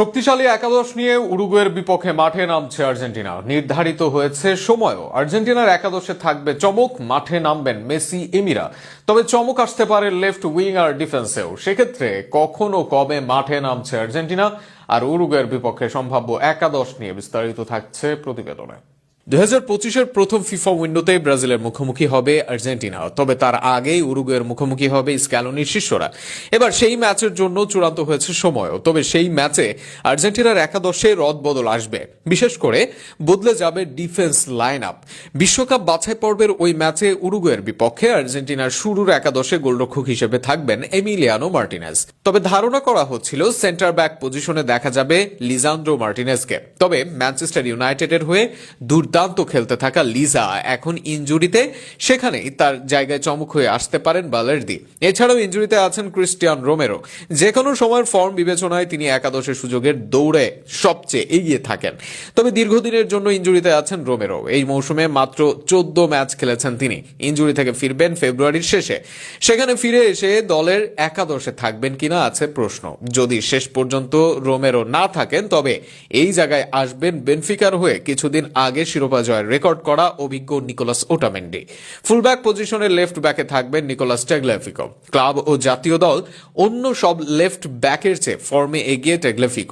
শক্তিশালী একাদশ নিয়ে উরুগুয়ের বিপক্ষে মাঠে নামছে আর্জেন্টিনা। নির্ধারিত হয়েছে সময়ও। আর্জেন্টিনার একাদশে থাকবে চমক, মাঠে নামবেন মেসি, এমিরা। তবে চমক আসতে পারে লেফট উইং আর ডিফেন্সেও। সেক্ষেত্রে কখনো কবে মাঠে নামছে আর্জেন্টিনা? আর উরুগুয়ের বিপক্ষে সম্ভাব্য একাদশ নিয়ে বিস্তারিত থাকছে প্রতিবেদনে। পঁচিশের প্রথম ফিফা উইন্ডোতে ব্রাজিলের মুখোমুখি হবে আর্জেন্টিনা, তবে তার আগেই উরুগুয়ের মুখোমুখি হবে স্ক্যালোনির শিষ্যরা। এবার সেই ম্যাচের জন্য চূড়ান্ত হয়েছে সময়ও, তবে সেই ম্যাচে আর্জেন্টিনার একাদশে রদবদল আসবে। বিশেষ করে বদলে যাবে ডিফেন্স লাইন আপ বিশ্বকাপ বাছাই পর্বের ওই ম্যাচে উরুগুয়ের বিপক্ষে আর্জেন্টিনার শুরুর একাদশে গোলরক্ষক হিসেবে থাকবেন এমিলিয়ানো মার্টিনেজ। তবে ধারণা করা হচ্ছিল সেন্টার ব্যাক পজিশনে দেখা যাবে লিজান্দ্রো মার্টিনেজকে। তবে ম্যানচেস্টার ইউনাইটেডের হয়ে দুর্দান্ত খেলতে থাকা লিজা এখন ইনজুরিতে, সেখানেই তার জায়গায় চমক হয়ে আসতে পারেন বালেরদি। এছাড়াও ইনজুরিতে আছেন ক্রিস্টিয়ান রোমেরো। যে কোনো সময়ের ফর্ম বিবেচনায় তিনি একাদশের সুযোগের দৌড়ে সবচেয়ে এগিয়ে থাকেন। তবে দীর্ঘদিনের জন্য ইনজুরিতে আছেন রোমেরো। এই মৌসুমে মাত্র চোদ্দ ম্যাচ খেলেছেন তিনি। ইনজুরি থেকে ফিরবেন ফেব্রুয়ারির শেষে। সেখানে ফিরে এসে দলের একাদশে থাকবেন কিনা আছে প্রশ্ন। যদি শেষ পর্যন্ত রোমেরো না থাকেন, তবে এই জায়গায় আসবেন বেনফিকার হয়ে কিছুদিন আগে শিরোপা জয়ের রেকর্ড করা অভিজ্ঞ নিকোলাস ওটামেন্ডি। ফুলব্যাক পজিশনে লেফট ব্যাকে থাকবেন নিকোলাস টেগলেফিকো। ক্লাব ও জাতীয় দল অন্য সব লেফট ব্যাকের চেয়ে ফর্মে এগিয়ে টেগলেফিকো।